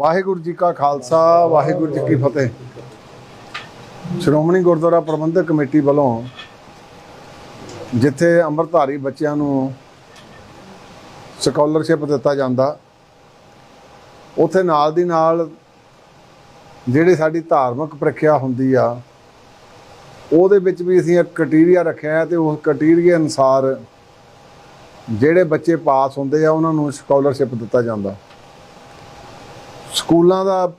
ਵਾਹਿਗੁਰੂ ਜੀ ਕਾ ਖਾਲਸਾ, ਵਾਹਿਗੁਰੂ ਜੀ ਕੀ ਫਤਿਹ। ਸ਼੍ਰੋਮਣੀ ਗੁਰਦੁਆਰਾ ਪ੍ਰਬੰਧਕ ਕਮੇਟੀ ਵੱਲੋਂ ਜਿੱਥੇ ਅੰਮ੍ਰਿਤਧਾਰੀ ਬੱਚਿਆਂ ਨੂੰ ਸਕਾਲਰਸ਼ਿਪ ਦਿੱਤਾ ਜਾਂਦਾ, ਉਥੇ ਨਾਲ ਦੀ ਨਾਲ ਜਿਹੜੀ ਸਾਡੀ ਧਾਰਮਿਕ ਪ੍ਰੀਖਿਆ ਹੁੰਦੀ ਆ, ਉਹਦੇ ਵਿੱਚ ਵੀ ਅਸੀਂ ਇੱਕ ਕ੍ਰਾਈਟੇਰੀਆ ਰੱਖਿਆ ਹੈ ਤੇ ਉਸ ਕ੍ਰਾਈਟੇਰੀਆ ਅਨੁਸਾਰ ਜਿਹੜੇ ਬੱਚੇ ਪਾਸ ਹੁੰਦੇ ਆ, ਉਹਨਾਂ ਨੂੰ ਸਕਾਲਰਸ਼ਿਪ ਦਿੱਤਾ ਜਾਂਦਾ। ਸਕੂਲਾਂ ਦਾ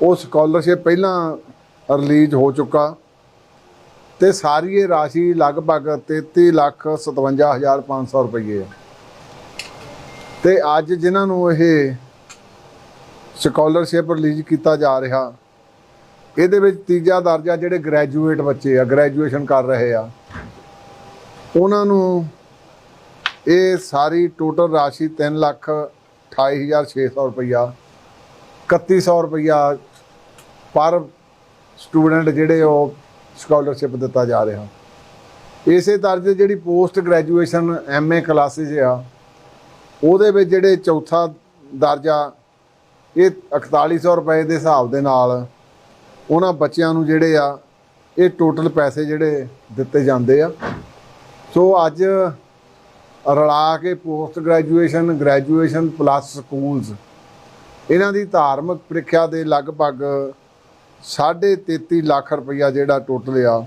ਉਹ ਸਕਾਲਰਸ਼ਿਪ ਪਹਿਲਾਂ ਰਿਲੀਜ਼ ਹੋ ਚੁੱਕਾ ਤੇ ਸਾਰੀ ਇਹ ਰਾਸ਼ੀ ਲਗਭਗ 33 ਲੱਖ 57500 ਰੁਪਏ ਹੈ ਤੇ ਅੱਜ ਜਿਨ੍ਹਾਂ ਨੂੰ ਇਹ ਸਕਾਲਰਸ਼ਿਪ ਰਿਲੀਜ਼ ਕੀਤਾ ਜਾ ਰਿਹਾ, ਇਹਦੇ ਵਿੱਚ ਤੀਜਾ ਦਰਜਾ ਜਿਹੜੇ ਗ੍ਰੈਜੂਏਟ ਬੱਚੇ ਆ ਗ੍ਰੈਜੂਏਸ਼ਨ ਕਰ ਰਹੇ ਆ, ਉਹਨਾਂ ਨੂੰ ਇਹ ਸਾਰੀ ਟੋਟਲ ਰਾਸ਼ੀ 3 ਲੱਖ 28600 ਰੁਪਇਆ 3100 ਰੁਪਇਆ ਪਰ ਸਟੂਡੈਂਟ ਜਿਹੜੇ ਉਹ ਸਕਾਲਰਸ਼ਿਪ ਦਿੱਤਾ ਜਾ ਰਿਹਾ। ਇਸੇ ਤਰ੍ਹਾਂ ਜਿਹੜੀ ਪੋਸਟ ਗ੍ਰੈਜੂਏਸ਼ਨ ਐਮਏ ਕਲਾਸਿਸ ਆ, ਉਹਦੇ ਵਿੱਚ ਜਿਹੜੇ ਚੌਥਾ ਦਰਜਾ, ਇਹ 4100 ਰੁਪਏ ਦੇ ਹਿਸਾਬ ਦੇ ਨਾਲ ਉਹਨਾਂ ਬੱਚਿਆਂ ਨੂੰ ਜਿਹੜੇ ਆ, ਇਹ ਟੋਟਲ ਪੈਸੇ ਜਿਹੜੇ ਦਿੱਤੇ ਜਾਂਦੇ ਆ। ਸੋ ਅੱਜ ਰਲਾ ਕੇ post graduation graduation plus schools ਇਹਨਾਂ ਦੀ ਧਾਰਮਿਕ ਪ੍ਰੀਖਿਆ ਦੇ ਲਗਭਗ 33.5 ਲੱਖ ਰੁਪਈਆ ਜਿਹੜਾ ਟੋਟਲ ਆ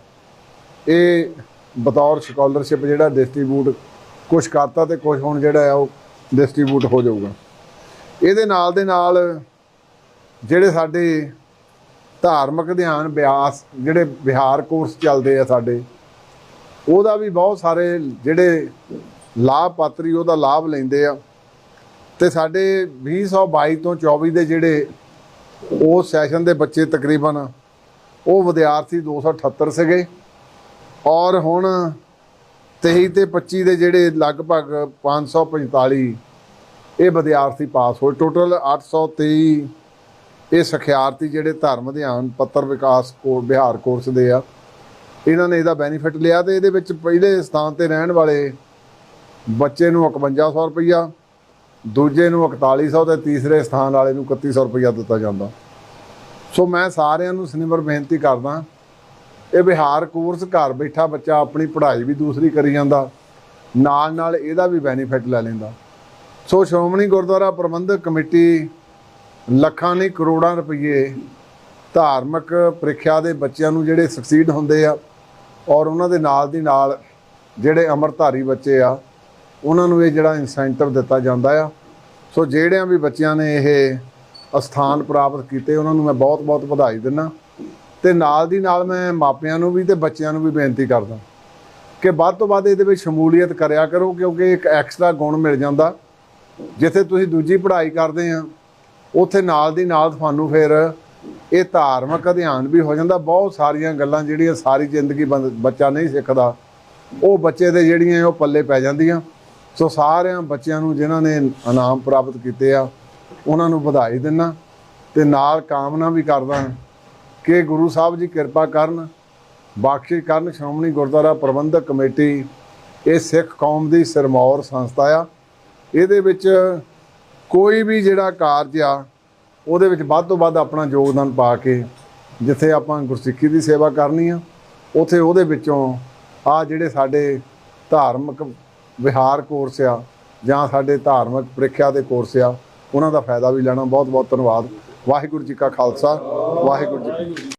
ਇਹ ਬਤੌਰ ਸਕਾਲਰਸ਼ਿਪ ਜਿਹੜਾ ਡਿਸਟ੍ਰੀਬਿਊਟ ਕੁਝ ਕਰਤਾ ਤੇ ਕੁਝ ਹੁਣ ਜਿਹੜਾ ਆ ਉਹ ਡਿਸਟ੍ਰੀਬਿਊਟ ਹੋ ਜਾਊਗਾ। ਇਹਦੇ ਨਾਲ ਦੇ ਨਾਲ ਜਿਹੜੇ ਸਾਡੇ ਧਾਰਮਿਕ ਧਿਆਨ ਬਿਆਸ ਜਿਹੜੇ ਵਿਹਾਰ ਕੋਰਸ ਚੱਲਦੇ ਆ ਸਾਡੇ, ਉਹਦਾ ਵੀ ਬਹੁਤ ਸਾਰੇ ਜਿਹੜੇ ਲਾਭਪਾਤਰੀ ਉਹਦਾ ਲਾਭ ਲੈਂਦੇ ਆ। ਤੇ ਸਾਡੇ 2022 ਤੋਂ 24 ਦੇ ਜਿਹੜੇ ਉਹ ਸੈਸ਼ਨ ਦੇ ਬੱਚੇ ਤਕਰੀਬਨ ਉਹ ਵਿਦਿਆਰਥੀ 278 ਸੀਗੇ। ਔਰ ਹੁਣ 23 ਤੇ 25 ਦੇ ਜਿਹੜੇ ਲਗਭਗ 545 ਇਹ ਵਿਦਿਆਰਥੀ ਪਾਸ ਹੋਏ। ਟੋਟਲ 823 ਇਹ ਸਿਖਿਆਰਥੀ ਜਿਹੜੇ ਧਰਮ ਅਧਿਆਨ ਪੱਤਰ ਵਿਕਾਸ ਕੋਰ ਬਿਹਾਰ ਕੋਰਸ ਦੇ ਆ। ਇਹਨਾਂ ਨੇ ਇਹਦਾ ਬੈਨੀਫਿਟ ਲਿਆ ਤੇ ਇਹਦੇ ਵਿੱਚ ਪਹਿਲੇ ਸਥਾਨ ਤੇ ਰਹਿਣ ਵਾਲੇ ਬੱਚੇ ਨੂੰ 5100 ਰੁਪਈਆ, ਦੂਜੇ ਨੂੰ 4100 ਤੇ ਤੀਸਰੇ ਸਥਾਨ ਵਾਲੇ ਨੂੰ 3100 ਰੁਪਈਆ ਦਿੱਤਾ ਜਾਂਦਾ। ਸੋ ਮੈਂ ਸਾਰਿਆਂ ਨੂੰ ਸਨਿਮਰ ਬੇਨਤੀ ਕਰਦਾ ਇਹ ਬਿਹਾਰ ਕੋਰਸ ਘਰ ਬੈਠਾ ਬੱਚਾ ਆਪਣੀ ਪੜ੍ਹਾਈ ਵੀ ਦੂਸਰੀ ਕਰੀ ਜਾਂਦਾ ਨਾਲ ਨਾਲ ਇਹਦਾ ਵੀ ਬੈਨੀਫਿਟ ਲੈ ਲੈਂਦਾ। ਸੋ ਸ਼੍ਰੋਮਣੀ ਗੁਰਦੁਆਰਾ ਪ੍ਰਬੰਧਕ ਕਮੇਟੀ ਲੱਖਾਂ ਨਹੀਂ ਕਰੋੜਾਂ ਰੁਪਏ ਧਾਰਮਿਕ ਪ੍ਰੀਖਿਆ ਦੇ ਬੱਚਿਆਂ ਨੂੰ ਜਿਹੜੇ ਸਕਸੀਡ ਹੁੰਦੇ ਆ ਔਰ ਉਹਨਾਂ ਦੇ ਨਾਲ ਦੀ ਨਾਲ ਜਿਹੜੇ ਅਮਰਧਾਰੀ ਬੱਚੇ ਆ ਉਹਨਾਂ ਨੂੰ ਇਹ ਜਿਹੜਾ ਇਨਸੈਂਟਿਵ ਦਿੱਤਾ ਜਾਂਦਾ ਆ। ਸੋ ਜਿਹੜਿਆਂ ਵੀ ਬੱਚਿਆਂ ਨੇ ਇਹ ਅਸਥਾਨ ਪ੍ਰਾਪਤ ਕੀਤੇ, ਉਹਨਾਂ ਨੂੰ ਮੈਂ ਬਹੁਤ-ਬਹੁਤ ਵਧਾਈ ਦਿੰਦਾ। ਤੇ ਨਾਲ ਦੀ ਨਾਲ ਮੈਂ ਮਾਪਿਆਂ ਨੂੰ ਵੀ ਤੇ ਬੱਚਿਆਂ ਨੂੰ ਵੀ ਬੇਨਤੀ ਕਰਦਾ ਕਿ ਵੱਧ ਤੋਂ ਵੱਧ ਇਹਦੇ ਵਿੱਚ ਸ਼ਮੂਲੀਅਤ ਕਰਿਆ ਕਰੋ, ਕਿਉਂਕਿ ਇੱਕ ਐਕਸਟਰਾ ਗੁਣ ਮਿਲ ਜਾਂਦਾ। ਜਿੱਥੇ ਤੁਸੀਂ ਦੂਜੀ ਪੜ੍ਹਾਈ ਕਰਦੇ ਆ, ਉੱਥੇ ਨਾਲ ਦੀ ਨਾਲ ਤੁਹਾਨੂੰ ਫਿਰ ਇਹ ਧਾਰਮਿਕ ਅਧਿਐਨ ਵੀ ਹੋ ਜਾਂਦਾ। ਬਹੁਤ ਸਾਰੀਆਂ ਗੱਲਾਂ ਜਿਹੜੀਆਂ ਸਾਰੀ ਜ਼ਿੰਦਗੀ ਬੰਦ- ਬੱਚਾ ਨਹੀਂ ਸਿੱਖਦਾ, ਉਹ ਬੱਚੇ ਦੇ ਜਿਹੜੀਆਂ ਉਹ ਪੱਲੇ ਪੈ ਜਾਂਦੀਆਂ। ਸੋ ਸਾਰਿਆਂ ਬੱਚਿਆਂ ਨੂੰ ਜਿਨ੍ਹਾਂ ਨੇ ਇਨਾਮ ਪ੍ਰਾਪਤ ਕੀਤੇ ਆ, ਉਹਨਾਂ ਨੂੰ ਵਧਾਈ ਦਿੰਨਾ ਤੇ ਨਾਲ ਕਾਮਨਾ ਵੀ ਕਰਦਾ ਕਿ ਗੁਰੂ ਸਾਹਿਬ ਜੀ ਕਿਰਪਾ ਕਰਨ ਬਖਸ਼ਿਸ਼ ਕਰਨ ਸ਼੍ਰੋਮਣੀ ਗੁਰਦੁਆਰਾ ਪ੍ਰਬੰਧਕ ਕਮੇਟੀ, ਇਹ ਸਿੱਖ ਕੌਮ ਦੀ ਸਿਰਮੌਰ ਸੰਸਥਾ ਆ। ਇਹਦੇ ਵਿੱਚ ਕੋਈ ਵੀ ਜਿਹੜਾ ਕਾਰਜ ਆ, ਉਹਦੇ ਵਿੱਚ ਵੱਧ ਤੋਂ ਵੱਧ ਆਪਣਾ ਯੋਗਦਾਨ ਪਾ ਕੇ ਜਿੱਥੇ ਆਪਾਂ ਗੁਰਸਿੱਖੀ ਦੀ ਸੇਵਾ ਕਰਨੀ ਆ, ਉਥੇ ਉਹਦੇ ਵਿੱਚੋਂ ਆ ਜਿਹੜੇ ਸਾਡੇ ਧਾਰਮਿਕ ਵਿਹਾਰ ਕੋਰਸ ਆ ਜਾਂ ਸਾਡੇ ਧਾਰਮਿਕ ਪ੍ਰੀਖਿਆ ਦੇ ਕੋਰਸ ਆ, ਉਹਨਾਂ ਦਾ ਫਾਇਦਾ ਵੀ ਲੈਣਾ ਬਹੁਤ ਬਹੁਤ ਧੰਨਵਾਦ। ਵਾਹਿਗੁਰੂ ਜੀ ਕਾ ਖਾਲਸਾ, ਵਾਹਿਗੁਰੂ ਜੀ